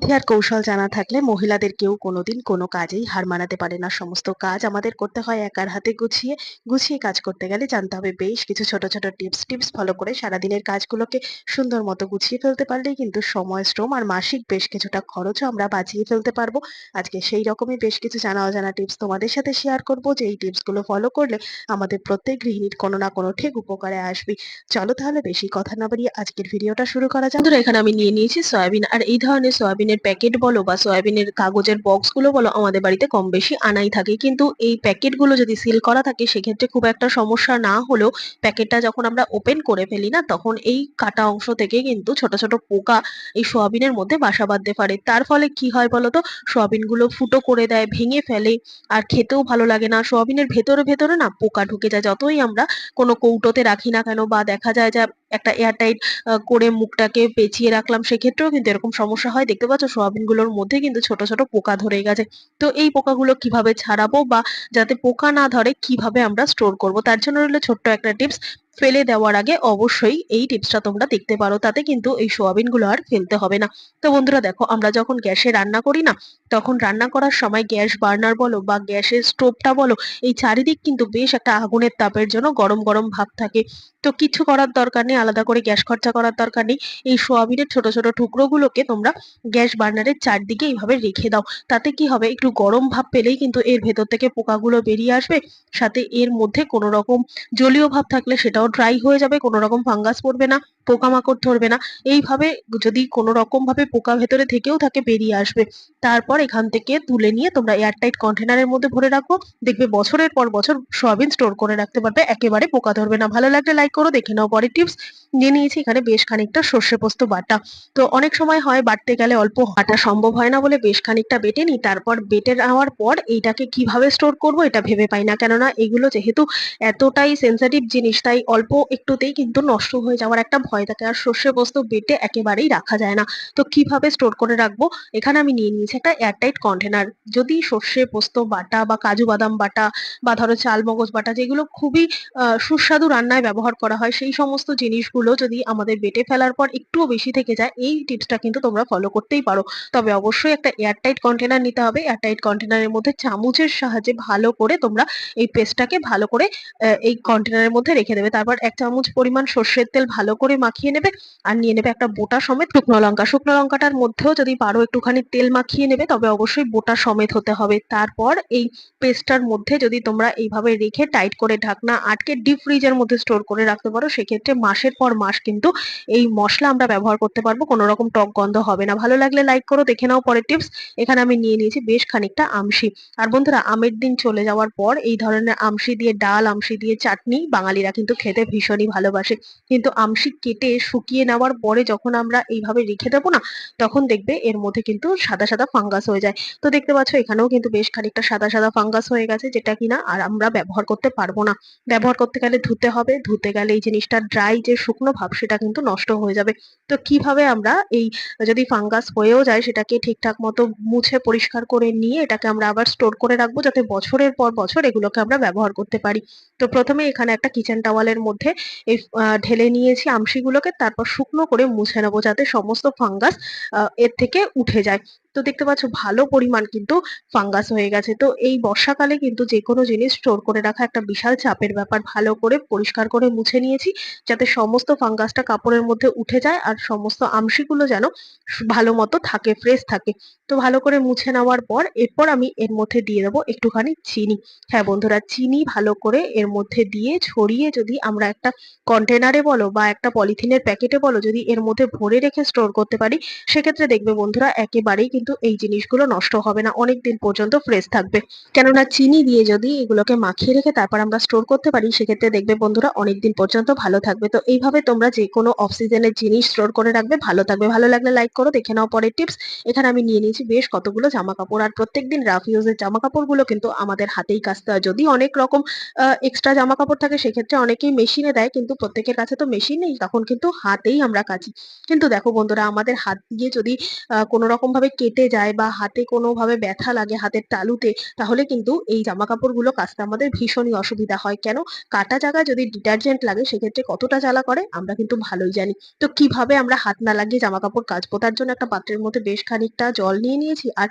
বুদ্ধি আর কৌশল জানা থাকলে মহিলাদের কেউ কোনোদিন কোনো কাজেই হার মানাতে পারে না। সমস্ত কাজ আমাদের করতে হয় একার হাতে গুছিয়ে। গুছিয়ে কাজ করতে গেলে জানতে হবে বেশ কিছু ছোট ছোট টিপস। টিপস ফলো করে সারাদিনের কাজগুলোকে সুন্দর মতো গুছিয়ে ফেলতে পারলেই কিন্তু সময়, শ্রম আর মাসিক বেশ কিছুটা খরচও আমরা বাঁচিয়ে ফেলতে পারব। আজকে সেই রকমই বেশ কিছু জানা অজানা টিপস তোমাদের সাথে শেয়ার করব। যে এই টিপসগুলো ফলো করলে আমাদের প্রত্যেক গৃহিণীর কোনো না কোনো ঠিক উপকারে আসবে চলো তাহলে বেশি কথা না বাড়িয়ে আজকের ভিডিওটা শুরু করা যাক। এখানে আমি নিয়ে নিয়েছি সয়াবিন। আর এই ধরনের সয়াবিনের প্যাকেট বলো বা সয়াবিনের কাগজের বক্সগুলো বলো, আমাদের বাড়িতে কম বেশি আনাই থাকে। কিন্তু এই প্যাকেটগুলো যদি সিল করা থাকে, সেক্ষেত্রে খুব একটা সমস্যা না হলেও প্যাকেটটা যখন আমরা ওপেন করে ফেলি না, তখন এই কাটা অংশ থেকে কিন্তু ছোট ছোট পোকা এই সয়াবিনের মধ্যে বাসা বাঁধতে পারে। তার ফলে কি হয় বলো বলতো সয়াবিনগুলো ফুটো করে দেয়, ভেঙে ফেলে, আর খেতেও ভালো লাগে না। সয়াবিনের ভেতরে ভেতরে না পোকা ঢুকে যায়, যতই আমরা কোনো কৌটোতে রাখি না কেন বা দেখা যায় যে একটা এয়ার এয়ারটাইট করে মুখটাকে পেঁচিয়ে রাখলাম। সেক্ষেত্রেও কিন্তু এরকম সমস্যা হয়। দেখতে পাচ্ছ সোয়াবিনগুলোর মধ্যে কিন্তু ছোট ছোট পোকা ধরে গেছে। তো এই পোকাগুলো কীভাবে ছাড়াবো বা যাতে পোকা না ধরে, কীভাবে আমরা স্টোর করব? তার জন্য রইল ছোট্ট একটা টিপস ফেলে দেওয়ার আগে অবশ্যই এই টিপসটা তোমরা দেখতে পারো। তাতে কিন্তু এই সোয়াবিনগুলো আর ফেলতে হবে না। তো বন্ধুরা দেখো, আমরা যখন গ্যাসে রান্না করি না, তখন রান্না করার সময় গ্যাস বার্নার বলো বা গ্যাসের স্টোভটা বলো, এই চারিদিক কিন্তু বেশ একটা আগুনের তাপের জন্য গরম গরম ভাব থাকে। তো কিছু করার দরকার নেই, আলাদা করে গ্যাস খরচা করার দরকার নেই। এই সোয়াবিনের ছোট ছোট টুকরোগুলোকে তোমরা গ্যাস বার্নারের চারদিকে এইভাবে রেখে দাও। তাতে কি হবে, একটু গরম ভাব পেলেই কিন্তু এর ভেতর থেকে পোকাগুলো বেরিয়ে আসবে। সাথে এর মধ্যে কোনো রকম জলীয় ভাব থাকলে সেটাও ড্রাই হয়ে যাবে কোনো রকম ফাঙ্গাস পড়বে না, পোকামাকড় ধরবে না। এইভাবে যদি কোনো রকম ভাবে পোকা ভেতরে থেকেও থাকে, বেরিয়ে আসবে। তারপর এখান থেকে তুলে নিয়ে তোমরা এয়ারটাইট কন্টেনারের মধ্যে ভরে রাখো। দেখবে বছরের পর বছর সয়াবিন স্টোর করে রাখতে পারবে, একেবারে পোকা ধরবে না। ভালো লাগলে লাইক করো, দেখে নাও পরের টিপস নিয়ে নিয়েছি এখানে বেশ খানিকটা সর্ষে পোস্ত বাটা। তো অনেক সময় হয় বাটতে গেলে অল্প বাটা সম্ভব হয় না বলে বেশ খানিকটা বেটে নিই। তারপর বেটে নেওয়ার পর এইটাকে কীভাবে স্টোর করব, এটা ভেবে পাই না। কেননা এগুলো যেহেতু এতটাই সেন্সিটিভ জিনিস, তাই অল্প একটুতেই কিন্তু নষ্ট হয়ে যাওয়ার একটা ভয় থাকে। আর সর্ষে পোস্ত বেটে একেবারেই রাখা যায় না। তো কীভাবে স্টোর করে রাখব? এখানে আমি নিয়ে নিয়েছি একটা এয়ারটাইট কন্টেনার যদি সর্ষে পোস্ত বাটা বা কাজু বাদাম বাটা বা ধরো চাল, মগজ বাটা যেগুলো খুবই সুস্বাদু রান্নায় ব্যবহার করা হয়, সেই সমস্ত জিনিসগুলো যদি আমাদের বেটে ফেলার পর একটুও বেশি থেকে যায়, এই টিপসটা কিন্তু তোমরা ফলো করতেই পারো। তবে অবশ্যই একটা এয়ারটাইট কন্টেনার নিতে হবে। এয়ারটাইট কন্টেনারের মধ্যে চামচের সাহায্যে ভালো করে তোমরা এই পেস্টটাকে ভালো করে এই কন্টেনারের মধ্যে রেখে দেবে। তারপর এক চামচ পরিমাণ সর্ষের তেল ভালো করে মাখিয়ে নেবে আর নিয়ে নেবে একটা বোটা সমেত শুকনো লঙ্কা। শুকনো লঙ্কাটার মধ্যেও যদি পারো একটুখানি তেল মাখিয়ে নেবে, তবে অবশ্যই বোটা সমেত হতে হবে। তারপর এই পেস্টটার মধ্যে যদি তোমরা এইভাবে রেখে টাইট করে ঢাকনা আটকে ডিপ ফ্রিজের মধ্যে স্টোর করে রাখতে পারো, সেক্ষেত্রে মাসের পর মাস কিন্তু এই মশলা আমরা ব্যবহার করতে পারব, কোনো রকম টক গন্ধ হবে না। ভালো লাগলে লাইক করো, দেখে নাও পরের টিপস এখানে আমি নিয়ে নিয়েছি বেশ খানিকটা আমশি। আর বন্ধুরা, আমের দিন চলে যাওয়ার পর এই ধরনের আমশি দিয়ে ডাল, আমশি দিয়ে চাটনি বাঙালিরা কিন্তু খেতে ভীষণই ভালোবাসে। কিন্তু আমশি কেটে শুকিয়ে নেওয়ার পরে যখন আমরা এইভাবে রেখে দেবো না, তখন দেখবে এর মধ্যে কিন্তু সাদা সাদা ফাঙ্গাস হয়ে যায়। তো দেখতে পাচ্ছ এখানেও কিন্তু বেশ খানিকটা সাদা সাদা ফাঙ্গাস হয়ে গেছে, যেটা কিনা আর আমরা ব্যবহার করতে পারব না। ব্যবহার করতে গেলে ধুতে হবে, ধুতে গেলে এই জিনিসটা ড্রাই যে শুকনো ভাব, সেটা কিন্তু নষ্ট হয়ে যাবে। তো কীভাবে আমরা এই যদি ফাঙ্গাস হয়েও যায়, সেটাকে ঠিকঠাক মতো মুছে পরিষ্কার করে নিয়ে এটাকে আমরা আবার স্টোর করে রাখব, যাতে বছরের পর বছর এগুলোকে আমরা ব্যবহার করতে পারি। তো প্রথমে এখানে একটা কিচেন টাওয়ালের মধ্যে এই ঢেলে নিয়েছি আমশিগুলোকে তারপর শুকনো করে মুছে নেব যাতে সমস্ত ফাঙ্গাস এর থেকে উঠে যায়। তো দেখতে পাচ্ছ ভালো পরিমাণ কিন্তু ফাঙ্গাস হয়ে গেছে। তো এই বর্ষাকালে কিন্তু যে কোনো জিনিস স্টোর করে রাখা একটা বিশাল চাপের ব্যাপার। ভালো করে পরিষ্কার করে মুছে নিয়েছি যাতে সমস্ত ফাঙ্গাসটা কাপড়ের মধ্যে উঠে যায় আর সমস্ত আমশিগুলো যেন ভালো মতো থাকে ফ্রেশ থাকে। তো ভালো করে মুছে নেওয়ার পর এরপর আমি এর মধ্যে দিয়ে দেবো একটুখানি চিনি। হ্যাঁ বন্ধুরা, চিনি ভালো করে এর মধ্যে দিয়ে ছড়িয়ে যদি আমরা একটা কন্টেনারে বলো বা একটা পলিথিনের প্যাকেটে বলো যদি এর মধ্যে ভরে রেখে স্টোর করতে পারি, সেক্ষেত্রে দেখবে বন্ধুরা একেবারেই কিন্তু এই জিনিসগুলো নষ্ট হবে না। অনেক দিন পর্যন্ত ফ্রেশ থাকবে। কেননা চিনি দিয়ে যদি এগুলোকে মাখিয়ে রেখে তারপর আমরা স্টোর করতে পারি, সেক্ষেত্রে দেখবে বন্ধুরা অনেক দিন পর্যন্ত ভালো থাকবে। তো এইভাবে তোমরা যে কোনো অফ সিজনের জিনিস স্টোর করে রাখবে, ভালো থাকবে। ভালো লাগলে লাইক করো, দেখে নাও পরের টিপস এখানে আমি নিয়ে নিয়েছি বেশ কতগুলো জামা কাপড় আর প্রত্যেকদিন রাফ ইউজের জামা কাপড়গুলো কিন্তু আমাদের হাতেই কাচতে হয়। যদি অনেক রকম এক্সট্রা জামা কাপড় থাকে, সেক্ষেত্রে অনেকেই মেশিনে দেয়। কিন্তু প্রত্যেকের কাছে তো মেশিন নেই, তখন কিন্তু হাতেই আমরা কাচি। কিন্তু দেখো বন্ধুরা, আমাদের হাত দিয়ে যদি কোনো রকম ভাবে কেটে যায় বা হাতে কোনোভাবে ব্যথা লাগে হাতের তালুতে, তাহলে কিন্তু এই জামা কাপড়গুলো কাচতে আমাদের ভীষণই অসুবিধা হয়। কেন? কাটা জায়গায় যদি ডিটারজেন্ট লাগে, সেক্ষেত্রে কতটা জ্বালা করে? আমরা কিন্তু ভালোই জানি। তো কীভাবে আমরা হাত না লাগিয়ে জামা কাপড় কাচবো তার জন্য একটা পাত্রের মধ্যে বেশ খানিকটা জল নিয়ে নিয়েছি আর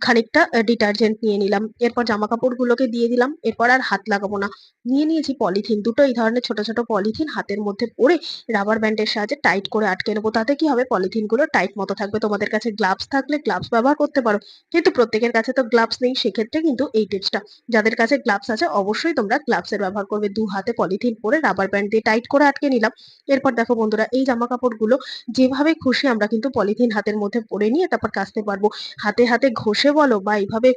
খানিকটা ডিটারজেন্ট নিয়ে নিলাম। এরপর জামা কাপড়গুলোকে দিয়ে দিলাম। এরপর আর হাত লাগাবো না। নিয়ে নিয়েছি পলিথিন। দুটো এই ধরনের ছোট ছোট পলিথিন হাতের মধ্যে পরে রাবার ব্যান্ডের সাহায্যে টাইট করে আটকে নেব। তাতে কি হবে? পলিথিনগুলো টাইট মতো থাকবে। তোমাদের কাছে গ্লাভস থাকলে গ্লাভস ব্যবহার করতে পারো। কিন্তু প্রত্যেকের কাছে তো গ্লাভস নেই, সেক্ষেত্রে কিন্তু এই টিপসটা যাদের কাছে গ্লাভস আছে, অবশ্যই তোমরা গ্লাভস এর ব্যবহার করবে। দু হাতে পলিথিন পরে রাবার ব্যান্ড দিয়ে টাইট করে আটকে নিলাম। এরপর দেখো বন্ধুরা, এই জামা কাপড়গুলো যেভাবে খুশি আমরা কিন্তু পলিথিন হাতের মধ্যে পরে নিয়ে তারপর কাচতে পারব। হাতে হাতে ঘষে বলো বা এইভাবে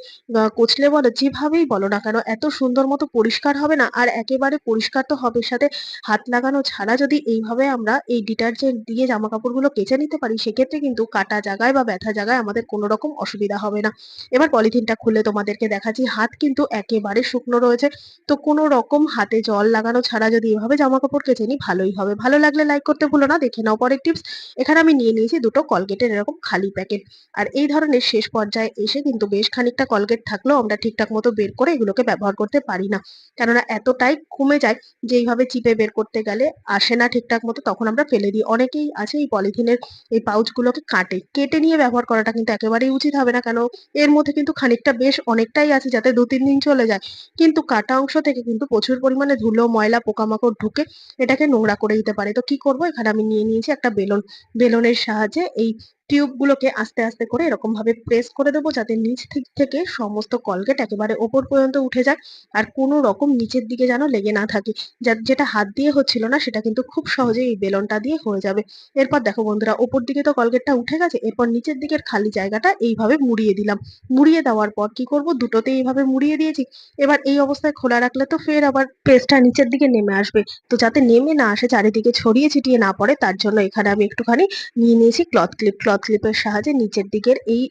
কচলে বলো, যেভাবেই বলো না কেন, এত সুন্দর মতো পরিষ্কার হবে না? আর একেবারে পরিষ্কার তো হবে সাথে হাত লাগানো ছাড়া যদি এইভাবে আমরা এই ডিটারজেন্ট দিয়ে জামা কাপড়গুলো কেচে নিতে পারি, সেক্ষেত্রে কিন্তু কাটা জায়গায় বা ব্যথা জায়গায় আমাদের কোনো রকম অসুবিধা হবে না। এবার পলিথিনটা খুলে তোমাদেরকে দেখাচ্ছি, হাত কিন্তু একেবারে শুকনো রয়েছে। তো কোনো রকম হাতে জল লাগানো ছাড়া যদি এভাবে জামা কাপড় কেচে নিই, ভালোই হবে। ভালো লাগলে লাইক করতে ভুলো না, দেখে নাও পরের টিপস এখানে আমি নিয়ে নিয়েছি দুটো কলগেটের এরকম খালি প্যাকেট আর এই ধরনের শেষ পর্যায়ে এসে কিন্তু বেশ খানিকটা কলগেট থাকলেও আমরা ঠিকঠাক মতো বের করে এগুলোকে ব্যবহার করতে পারি না। কেননা এতটাই কমে যায় যে এইভাবে চিপে বের করতে গেলে আসে না ঠিকঠাক মতো, তখন আমরা ফেলে দিই। অনেকেই আছে এই পলিথিনের এই পাউচগুলোকে কাটে। কেটে নিয়ে ব্যবহার করাটা কিন্তু একেবারেই উচিত হবে না। কেন? এর মধ্যে কিন্তু খানিকটা বেশ অনেকটাই আছে যাতে দু, তিন দিন চলে যায়। কিন্তু কাটা অংশ থেকে কিন্তু প্রচুর পরিমাণে ধুলো, ময়লা, পোকামাকড় ঢুকে এটাকে নোংরা করে দিতে পারে। তো কি করব? এখানে আমি নিয়ে নিয়েছি একটা বেলুন। বেলনের সাহায্যে এই টিউব গুলোকে আস্তে আস্তে করে এরকম ভাবে প্রেস করে দেবো যাতে নিচ থেকে সমস্ত কলগেট একেবারে ওপর পর্যন্ত উঠে যায় আর কোনো রকম নিচের দিকে যেন লেগে না থাকে। যেটা হাত দিয়ে হচ্ছিল না সেটা কিন্তু খুব সহজেই এই বেলনটা দিয়ে হয়ে যাবে। এরপর দেখো বন্ধুরা, ওপর দিকে তো কলগেটটা উঠে গেছে, এরপর নিচের দিকের খালি জায়গাটা এইভাবে মুড়িয়ে দিলাম। মুড়িয়ে দেওয়ার পর কি করব? দুটোতে এইভাবে মুড়িয়ে দিয়েছি। এবার এই অবস্থায় খোলা রাখলে তো ফের আবার পেস্টটা নিচের দিকে নেমে আসবে। তো যাতে নেমে না আসে, চারিদিকে ছড়িয়ে ছিটিয়ে না পড়ে, তার জন্য এখানে আমি একটুখানি নিয়ে নিয়েছি ক্লথ ক্লিপ। ক্লথ ক্লিপের সাহায্যে নিচের দিকের এই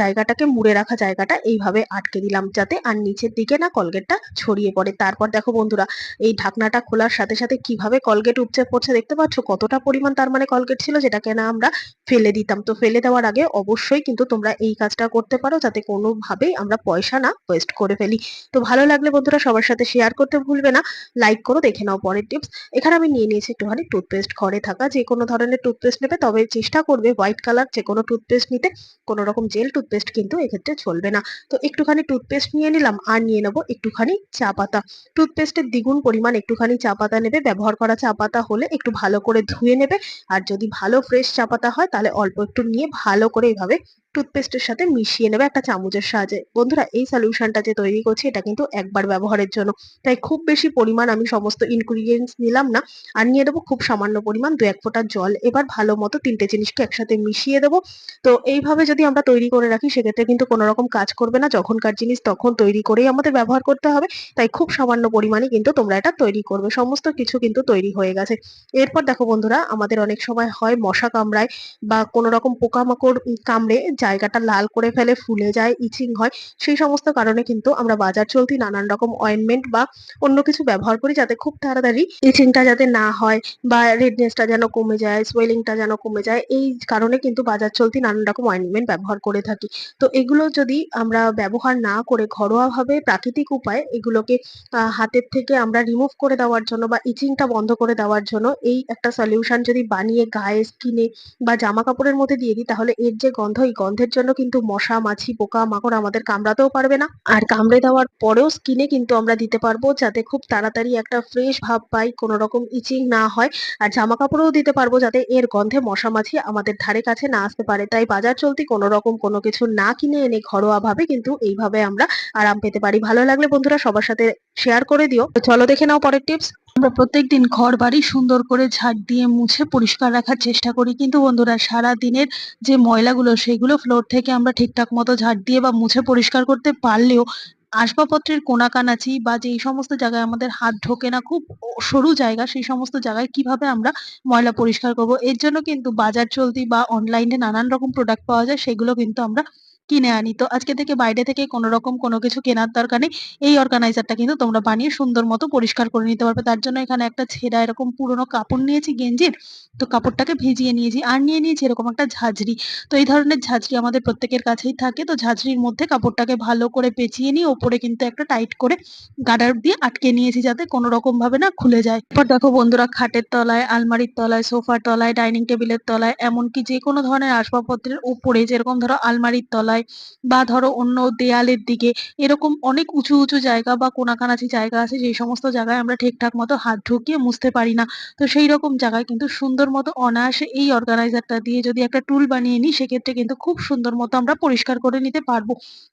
জায়গাটাকে মুড়ে রাখা জায়গাটা এইভাবে আটকে দিলাম যাতে আর নিচের দিকে না কলগেটটা ছড়িয়ে পড়ে। তারপর দেখো বন্ধুরা, এই ঢাকনাটা খোলার সাথে সাথে কীভাবে কলগেট উপচে পড়ছে দেখতে পাচ্ছ? কতটা পরিমাণ তার মানে কলগেট ছিল যেটাকে না আমরা ফেলে দিতাম। তো ফেলে দেওয়ার আগে অবশ্যই কিন্তু তোমরা এই কাজটা করতে পারো যাতে কোনোভাবেই আমরা পয়সা না ওয়েস্ট করে ফেলি। তো ভালো লাগলে বন্ধুরা সবার সাথে শেয়ার করতে ভুলবে না। লাইক করো, দেখে নাও পরের টিপস এখানে আমি নিয়ে নিয়েছি একটুখানি টুথপেস্ট ঘরে থাকা যে কোনো ধরনের টুথপেস্ট নেবে তবে চেষ্টা করবে হোয়াইট কালার যে কোনো টুথপেস্ট নিতে কোনো রকম জেল টুথপেস্ট কিন্তু এক্ষেত্রে চলবে না। তো একটুখানি টুথপেস্ট নিয়ে নিলাম আর নিয়ে নেব একটুখানি চা পাতা। টুথপেস্টের দ্বিগুণ পরিমাণ একটুখানি চা পাতা নেবে, ব্যবহার করা চা পাতা হলে একটু ভালো করে ধুয়ে নেবে। আর যদি ভালো ফ্রেশ চা পাতা হয় তাহলে অল্প একটু নিয়ে ভালো করে এইভাবে টুথপেস্টের সাথে মিশিয়ে নেবে একটা চামচের সাহায্যে। বন্ধুরা, এই সলিউশনটা যে তৈরি করছি, এটা কিন্তু একবার ব্যবহারের জন্য। তাই খুব বেশি পরিমাণ আমি সমস্ত ইনগ্রিডিয়েন্টস নিলাম না। আর নিয়ে দেবো খুব সামান্য পরিমাণ দু এক ফোঁটা জল। এবার ভালো মতো তিনটে জিনিসকে একসাথে মিশিয়ে দেবো। তো এইভাবে যদি আমরা তৈরি করে রাখি, সেক্ষেত্রে কিন্তু কোনো রকম কাজ করবে না। যখনকার জিনিস তখন তৈরি করেই আমাদের ব্যবহার করতে হবে। তাই খুব সামান্য পরিমাণে কিন্তু তোমরা এটা তৈরি করবে। সমস্ত কিছু কিন্তু তৈরি হয়ে গেছে। এরপর দেখো বন্ধুরা, আমাদের অনেক সময় হয় মশা কামড়ায় বা কোনো রকম পোকামাকড় কামড়ে জায়গাটা লাল করে ফেলে ফুলে যায়, ইচিং হয়, সেই সমস্ত কারণে কিন্তু আমরা বাজার চলতি নানান রকম অয়েনমেন্ট বা অন্য কিছু ব্যবহার করি যাতে খুব তাড়াতাড়ি ইচিংটা যাতে না হয় বা রেডনেসটা যেন কমে যায় সোয়েলিংটা যেন কমে যায়, এই কারণে কিন্তু বাজার চলতি নানান রকম অয়েনমেন্ট ব্যবহার করে থাকি। তো এগুলো যদি আমরা ব্যবহার না করে ঘরোয়াভাবে প্রাকৃতিক উপায়ে এগুলোকে হাতের থেকে আমরা রিমুভ করে দেওয়ার জন্য বা ইচিংটা বন্ধ করে দেওয়ার জন্য এই একটা সলিউশন যদি বানিয়ে গায়ে স্কিনে বা জামা কাপড়ের মধ্যে দিয়ে দিই, তাহলে এর যে গন্ধ, এই গন্ধের জন্য কিন্তু মশা, মাছি, পোকা, মাকড় আমাদের কামড়াতেও পারবে না। আর কামড়ে দেওয়ার পরেও স্কিনে কিন্তু আমরা দিতে পারব যাতে খুব তাড়াতাড়ি একটা ফ্রেশ ভাব পাই, কোনো রকম ইচিং না হয়। আর জামা কাপড়েও দিতে পারব যাতে এর গন্ধে মশা, মাছি আমাদের ধারে কাছে না আসতে পারে। তাই বাজার চলতি কোনো রকম কোনো কিছু না কিনে এনে ঘরোয়া ভাবে কিন্তু এইভাবে আমরা আরাম পেতে পারি। ভালো লাগলে বন্ধুরা সবার সাথে শেয়ার করে দিও। চলো দেখে নাও পরের টিপস আমরা প্রত্যেকদিন ঘর বাড়ি সুন্দর করে ঝাড় দিয়ে মুছে পরিষ্কার রাখার চেষ্টা করি। কিন্তু বন্ধুরা সারা দিনের যে ময়লাগুলো, সেগুলো ফ্লোর থেকে আমরা ঠিকঠাক মতো ঝাড় দিয়ে বা মুছে পরিষ্কার করতে পারলেও আসবাবপত্রের কোনাকানাচি বা যেই সমস্ত জায়গায় আমাদের হাত ঢোকে না, খুব সরু জায়গা, সেই সমস্ত জায়গায় কীভাবে আমরা ময়লা পরিষ্কার করব? এর জন্য কিন্তু বাজার চলতি বা অনলাইনে নানান রকম প্রোডাক্ট পাওয়া যায়, সেগুলো কিন্তু আমরা কিনে আনি। তো আজকে থেকে বাইরে থেকে কোনো রকম কোনো কিছু কেনার দরকার নেই। এই অর্গানাইজারটা কিন্তু তোমরা বানিয়ে সুন্দর মতো পরিষ্কার করে নিতে পারবে। তার জন্য এখানে একটা ছেঁড়া এরকম পুরোনো কাপড় নিয়েছি গেঞ্জির। তো কাপড়টাকে ভিজিয়ে নিয়েছি। আর নিয়ে নিয়েছি এরকম একটা ঝাঁঝরি। তো এই ধরনের ঝাঁঝরি আমাদের প্রত্যেকের কাছেই থাকে। তো ঝাঁঝরির মধ্যে কাপড়টাকে ভালো করে পেঁচিয়ে নিয়ে ওপরে কিন্তু একটা টাইট করে গার্ডার দিয়ে আটকে নিয়েছি যাতে কোনো রকম ভাবে না খুলে যায়। এরপর দেখো বন্ধুরা খাটের তলায়, আলমারির তলায়, সোফার তলায়, ডাইনিং টেবিলের তলায় এমনকি যেকোনো ধরনের আসবাবপত্রের উপরে যেরকম ধরো আলমারির তলায় বা ধরো অন্য দেয়ালের দিকে এরকম অনেক উঁচু, উঁচু জায়গা বা কোনাকানাচি জায়গা আছে যেই সমস্ত জায়গায় আমরা ঠিকঠাক মতো হাত ঢুকিয়ে মুছতে পারি না। তো সেই রকম জায়গায় কিন্তু সুন্দর মতো অনায়াসে এই অর্গানাইজারটা দিয়ে যদি একটা টুল বানিয়ে নিই সেক্ষেত্রে কিন্তু খুব সুন্দর মতো আমরা পরিষ্কার করে নিতে পারব।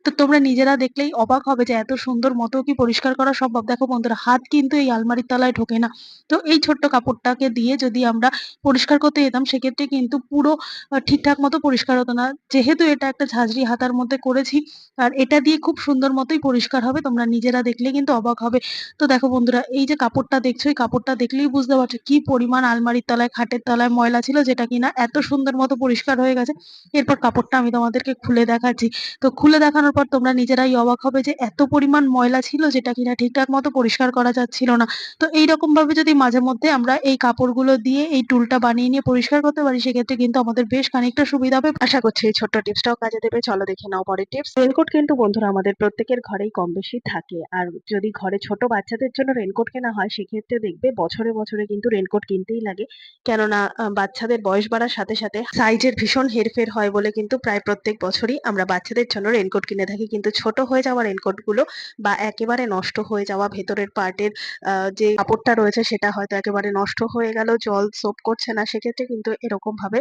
তো তোমরা নিজেরা দেখলেই অবাক হবে যে এত সুন্দর মতো কি পরিষ্কার করা সম্ভব। দেখো বন্ধুরা হাত কিন্তু এই আলমারির তলায় ঢোকে না। তো এই ছোট্ট কাপড়টাকে দিয়ে যদি আমরা পরিষ্কার করতে যেতাম সেক্ষেত্রে কিন্তু পুরো ঠিকঠাক মতো পরিষ্কার হতো না। যেহেতু এটা একটা ঝাঁঝরি হাতার মধ্যে করেছি আর এটা দিয়ে খুব সুন্দর মতোই পরিষ্কার হবে। তোমরা নিজেরা দেখলে কিন্তু অবাক হবে। তো দেখো বন্ধুরা এই যে কাপড়টা দেখছ এই কাপড়টা দেখলেই বুঝতে পারছ কি পরিমাণ আলমারির তলায়, খাটের তলায় ময়লা ছিল যেটা কিনা এত সুন্দর মতো পরিষ্কার হয়ে গেছে। এরপর কাপড়টা আমি তোমাদেরকে খুলে দেখাচ্ছি। তো খুলে দেখানোর পর তোমরা নিজেরাই অবাক হবে যে এত পরিমাণ ময়লা ছিল যেটা কিনা ঠিকঠাক মতো পরিষ্কার করা যাচ্ছিল না। তো এইরকম ভাবে যদি মাঝে মধ্যে আমরা এই কাপড়গুলো দিয়ে এই টুলটা বানিয়ে নিয়ে পরিষ্কার করতে পারি সেক্ষেত্রে কিন্তু আমাদের বেশ খানিকটা সুবিধা হবে। আশা করছি এই ছোট্ট টিপসটাও কাজে দেবে। চলো দেখে নাও পরের টিপস। রেইনকোট কিন্তু বন্ধুরা আমাদের প্রত্যেকের ঘরেই কম বেশি থাকে। আর যদি ঘরে ছোট বাচ্চাদের জন্য রেইনকোট কেনা হয় সেক্ষেত্রে দেখবে বছরে, বছরে কিন্তু রেইনকোট কিনতেই লাগে। কেননা বাচ্চাদের বয়স বাড়ার সাথে, সাথে সাইজের ভীষণ হেরফের হয় বলে কিন্তু প্রায় প্রত্যেক বছরই আমরা বাচ্চাদের জন্য রেইনকোট কিনে থাকি। কিন্তু ছোট হয়ে যাওয়া রেইনকোটগুলো বা একেবারে নষ্ট হয়ে যাওয়া ভেতরের পার্টের যে কাপড়টা রয়েছে সেটা হয়তো একেবারে নষ্ট হয়ে গেল, জল সোপ করছে না। সেক্ষেত্রে কিন্তু এরকম ভাবে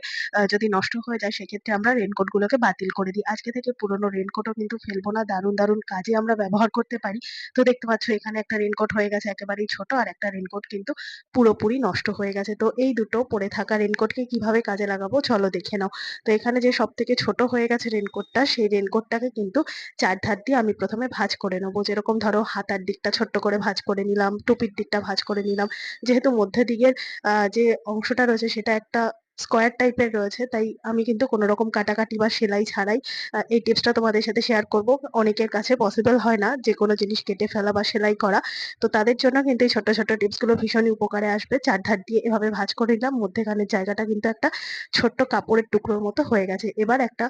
যদি নষ্ট হয়ে যায় সেক্ষেত্রে আমরা রেইনকোট গুলোকে বাতিল করে দিই। আজকে থেকে পুরনো রেইনকোটও কিন্তু ফেলব না। দারুণ, দারুণ কাজে আমরা ব্যবহার করতে পারি। তো দেখতে পাচ্ছ এখানে একটা রেনকোট হয়ে গেছে একেবারেই ছোট আর একটা রেনকোট কিন্তু পুরোপুরি নষ্ট হয়ে গেছে। তো এই দুটো পরে থাকা রেইনকোটকে কীভাবে কাজে লাগাবো চলো দেখে নাও। তো এখানে যে সব থেকে ছোট হয়ে গেছে রেইনকোটটা সেই রেইনকোটটাকে কিন্তু চারধার দিয়ে আমি প্রথমে ভাঁজ করে নেব। যেরকম ধরো হাতার দিকটা ছোট্ট করে ভাঁজ করে নিলাম, টুপির দিকটা ভাঁজ করে নিলাম। যেহেতু মধ্যে দিকের যে অংশটা রয়েছে সেটা একটা স্কোয়ার টাইপের রয়েছে, তাই আমি কিন্তু কোনো রকম কাটাকাটি বা সেলাই ছাড়াই এই টিপসটা তোমাদের সাথে শেয়ার করব। অনেকের কাছে পসিবল হয় না যেকোনো জিনিস কেটে ফেলা বা সেলাই করা। তো তাদের জন্য কিন্তু এই ছোট ছোট্ট টিপসগুলো ভীষণই উপকারে আসবে। চারধার দিয়ে এভাবে ভাঁজ করে নিলাম। মধ্যেখানের জায়গাটা কিন্তু একটা ছোট্ট কাপড়ের টুকরোর মতো হয়ে গেছে। এবার একটা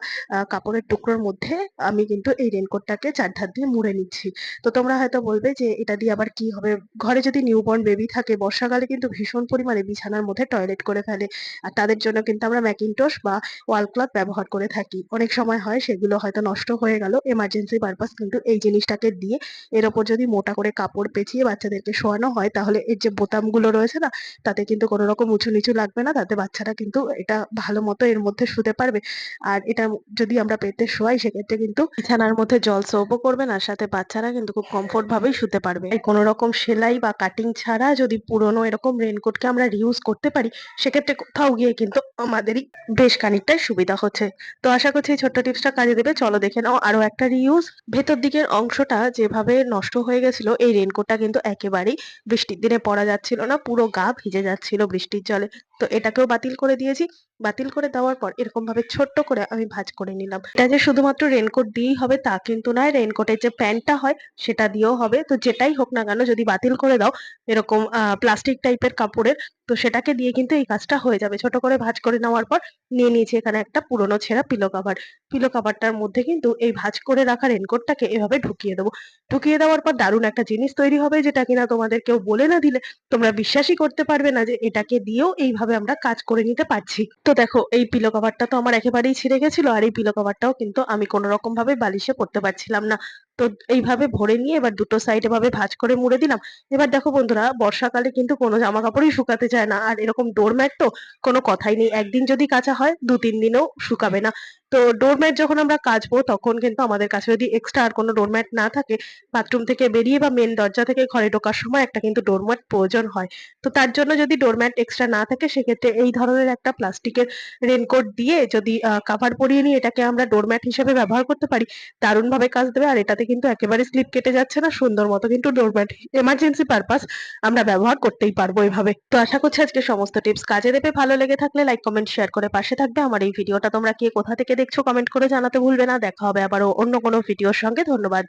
কাপড়ের টুকরোর মধ্যে আমি কিন্তু এই রেইনকোটটাকে চারধার দিয়ে মুড়ে নিচ্ছি। তো তোমরা হয়তো বলবে যে এটা দিয়ে আবার কি হবে? ঘরে যদি নিউবর্ন বেবি থাকে, বর্ষাকালে কিন্তু ভীষণ পরিমাণে বিছানার মধ্যে টয়লেট করে ফেলে। আর তাদের জন্য কিন্তু আমরা ম্যাকিন্টশ বা ওয়াল ক্লথ ব্যবহার করে থাকি। অনেক সময় হয় সেগুলো হয়তো নষ্ট হয়ে গেল। এমার্জেন্সি পারপাস কিন্তু এই জিনিসটাকে দিয়ে এর ওপর যদি মোটা করে কাপড় পেঁচিয়ে বাচ্চাদেরকে শোয়ানো হয়, তাহলে এর যে বোতামগুলো রয়েছে না, তাতে কিন্তু কোনো রকম উঁচু-নিচু লাগবে না। তাতে বাচ্চারা কিন্তু এটা ভালো মতো এর মধ্যে শুতে পারবে। আর এটা যদি আমরা পেতে শোয়াই, সেক্ষেত্রে কিন্তু বিছানার মধ্যে জল সোপও করবে না। সাথে বাচ্চারা কিন্তু খুব কমফোর্ট ভাবেই শুতে পারবে। কোনো রকম সেলাই বা কাটিং ছাড়া যদি পুরনো এরকম রেইনকোটকে আমরা রিউজ করতে পারি, সেক্ষেত্রে কোথাও গিয়ে কিন্তু আমাদেরই বেশ খানিকটাই সুবিধা হচ্ছে। তো আশা করছি এই ছোট্ট টিপসটা কাজে দেবে। চলো দেখে নাও আরও একটা রিউজ। ভেতর দিকের অংশটা যেভাবে নষ্ট হয়ে গেছিল, এই রেনকোটটা কিন্তু একেবারেই বৃষ্টির দিনে পরা যাচ্ছিল না। পুরো গা ভিজে যাচ্ছিল বৃষ্টির জলে। তো এটাকেও বাতিল করে দিয়েছি। বাতিল করে দেওয়ার পর এরকম ভাবে ছোট্ট করে আমি ভাঁজ করে নিলাম। এটা যে শুধুমাত্র রেইনকোট দিয়েই হবে তা কিন্তু নয়। রেইনকোটের যে প্যান্টটা হয় সেটা দিয়েও হবে। তো যেটাই হোক না কেন, যদি বাতিল করে দাও এরকম প্লাস্টিক টাইপের কাপড়ের, তো সেটাকে দিয়ে কিন্তু এই কাজটা হয়ে যাবে। ছোট করে ভাঁজ করে নেওয়ার পর নিয়ে নিয়েছি এখানে একটা পুরনো ছেঁড়া পিলো কভার। পিলো কভারটার মধ্যে কিন্তু এই ভাঁজ করে রাখা রেনকোটটাকে এভাবে ঢুকিয়ে দেবো। ঢুকিয়ে দেওয়ার পর দারুণ একটা জিনিস তৈরি হবে যেটা কিনা তোমাদের কেউ বলে না দিলে তোমরা বিশ্বাসই করতে পারবে না যে এটাকে দিয়েও এইভাবে আমরা কাজ করে নিতে পারছি। তো দেখো, এই পিলো কভারটা তো আমার একেবারেই ছিঁড়ে গেছিল, আর এই পিলো কভারটাও কিন্তু আমি কোনো রকম ভাবে বালিশে পড়তে পারছিলাম না। তো এইভাবে ভরে নিয়ে এবার দুটো সাইড এভাবে ভাঁজ করে মুড়ে দিলাম। এবার দেখো বন্ধুরা, বর্ষাকালে কিন্তু কোনো জামা কাপড়ই শুকাতে চায় না। আর এরকম ডোরম্যাট তো কোনো কথাই নেই। একদিন যদি কাচা হয় ২-৩ দিনেও শুকাবে না। তো ডোরম্যাট যখন আমরা কাচবো, তখন কিন্তু আমাদের কাছে যদি এক্সট্রা আর কোনো ডোরম্যাট না থাকে বাথরুম থেকে বেরিয়ে বা মেন দরজা থেকে ঘরে ঢোকার সময় একটা কিন্তু ডোরম্যাট প্রয়োজন হয়। তো তার জন্য যদি ডোরম্যাট এক্সট্রা না থাকে, সেক্ষেত্রে এই ধরনের একটা প্লাস্টিকের রেনকোট দিয়ে যদি কাভার পরিয়ে নিয়ে এটাকে আমরা ডোরম্যাট হিসেবে ব্যবহার করতে পারি, দারুণভাবে কাজ দেবে আর এটাতে তাতে কিন্তু একেবারে স্লিপ কেটে যাচ্ছে না, সুন্দর মতো কিন্তু ডোরম্যাট এমার্জেন্সি পারপাস আমরা ব্যবহার করতেই পারব এভাবে। তো আশা করছি আজকে সমস্ত টিপস কাজে দেবে, ভালো লেগে থাকলে লাইক কমেন্ট শেয়ার করে পাশে থাকবে। আমার এই ভিডিওটা তোমরা কে কোথা থেকে দেখছ কমেন্ট করে জানাতে ভুলবে না। দেখা হবে আবারও অন্য কোনো ভিডিওর সঙ্গে। ধন্যবাদ।